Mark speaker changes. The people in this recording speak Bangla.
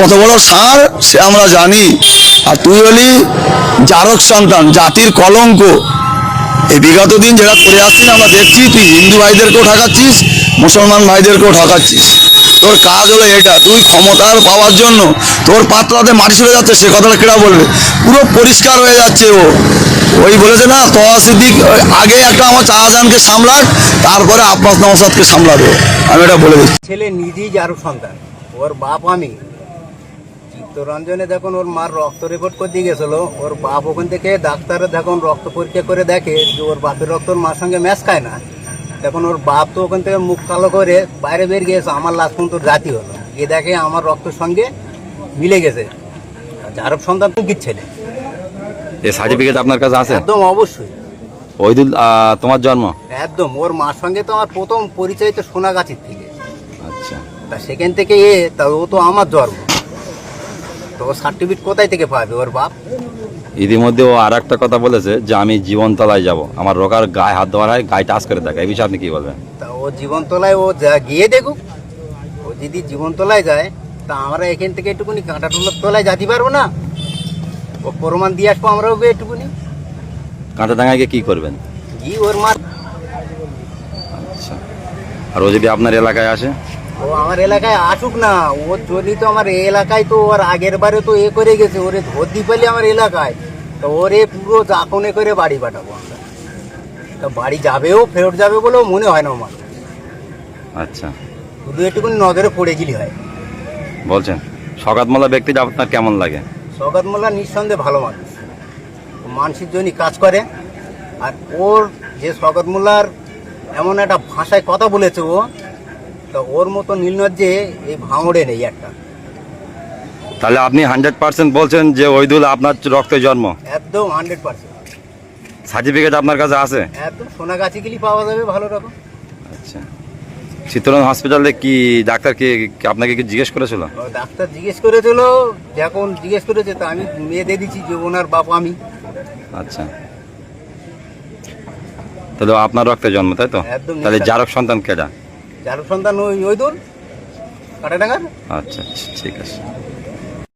Speaker 1: কত বড় সার সে আমরা জানি। আর তুই হলি জারক সন্তান, জাতির কলঙ্ক। এই বিগত দিন যেটা করে আসছিস, আমরা দেখছি, তুই হিন্দু ভাইদেরকেও ঠকাচ্ছিস, মুসলমান ভাইদেরকেও ঠকাচ্ছিস। তোর কাজ হলো এটা, তুই ক্ষমতার পাওয়ার জন্য তোর পাত্রাতে মাটি সরে যাচ্ছে, সে কথাটা কেটা বলবে? পুরো পরিষ্কার হয়ে যাচ্ছে ও। ওই বলেছে না তোয়া সিদ্দিক আগে একটা আমার শাহজাহানকে সামলাক, তারপরে আব্বাস নওসাদকে সামলাবে। আমি এটা বলে দিচ্ছি।
Speaker 2: ছেলে নিজেই যার সন্তান, ওর বাপ আমি চিত্তরঞ্জনে দেখুন ওর মার রক্ত রেকর্ড করে দিয়ে গেছিল। ওর বাপ ওখান থেকে ডাক্তার দেখুন রক্ত পরীক্ষা করে দেখে যে ওর বাপের রক্ত ওর মার সঙ্গে ম্যাচ খায় না। দেখুন ওর বাপ তো ওখান থেকে মুখ কালো করে বাইরে বের গিয়েছে আমার লাস্ট পর্যন্ত জাতি হলো। গিয়ে দেখে আমার রক্তের সঙ্গে মিলে গেছে। যারব সন্তান তো ছেলে?
Speaker 3: এই সার্টিফিকেট আপনার কাছে আছে?
Speaker 2: একদম অবশ্যই।
Speaker 3: ওইদুল তোমার জন্ম?
Speaker 2: একদম ওর মার সঙ্গে তো আমার প্রথম পরিচয় তো সোনাগাছির থেকে।
Speaker 3: আচ্ছা।
Speaker 2: তা সেখান থেকে এ তা ও তো আমার জন্ম। তো ও সার্টিফিকেট কোথায় থেকে পাবে ওর বাপ?
Speaker 3: ইতিমধ্যে ও আর একটা কথা বলেছে যে আমি জীবনতলায় যাব। আমার রোগার গায়ে হাত দেওয়ার হয় গায়ে টাচ করে থাকে এই বিষয়ে আপনি কি বলবেন?
Speaker 2: তা ও জীবনতলায় ও যা গিয়ে দেখুক। ও যদি জীবনতলায় যায় তা আমরা এখান থেকে একটুকুনি কাঁটা টুলোর তলায় যেতে পারব না? ও প্রমাণ দিয়ে আসব আমরাও গিয়ে একটুকুনি
Speaker 3: কাঁটা ডাঙায় গিয়ে কি করবেন?
Speaker 2: গিয়ে ওর মার
Speaker 3: আচ্ছা। আর ও যদি আপনার এলাকায় আসে?
Speaker 2: ও আমার এলাকায় আসুক না ওর জন্যই তো আমার এলাকায় তো ওর আগের বারে তো এ করে গেছে ওরে ধরতে পারলে আমার এলাকায়। তো ওরে পুরো জাকনে করে বাড়ি পাঠাবো আমরা। তা বাড়ি যাবেও ফেরত যাবে বলেও মনে হয় না আমার।
Speaker 3: আচ্ছা।
Speaker 2: শুধু একটুকুনি নজরে পড়ে গেলি হয়
Speaker 3: বলছেন সকাত মোল্লা ব্যক্তি আপনার কেমন লাগে?
Speaker 2: শওকত মোল্লা নিঃসন্দেহে ভালো মানুষ। মানুষের জন্যই কাজ করে। আর ওর যে শওকত মোল্লার এমন একটা ভাষায় কথা বলেছে ও তো ওর মতো নীলনজ্জে এই ভাঙড়ে নেই একটা।
Speaker 3: তাহলে আপনি হান্ড্রেড পার্সেন্ট বলছেন যে ওইদুল আপনার রক্তে জন্ম?
Speaker 2: একদম হান্ড্রেড পার্সেন্ট
Speaker 3: সার্টিফিকেট আপনার কাছে আছে?
Speaker 2: একদম সোনাগাছি গেলি পাওয়া যাবে ভালো রকম।
Speaker 3: আচ্ছা। চিত্তরঞ্জন হসপিটালে কি ডাক্তার কি আপনাকে কি জিজ্ঞেস করেছিল?
Speaker 2: ডাক্তার জিজ্ঞেস করেছিল যখন জিজ্ঞেস করেছে তো আমি মেয়ে দিয়ে দিচ্ছি যে ওনার বাপ আমি।
Speaker 3: আচ্ছা। তাহলে আপনার রক্তে জন্ম তাই তো? তাহলে যারক সন্তান কেডা?
Speaker 2: যার সন্তান ওই ওই দূর কাটাডাঙ্গার?
Speaker 3: আচ্ছা আচ্ছা ঠিক আছে।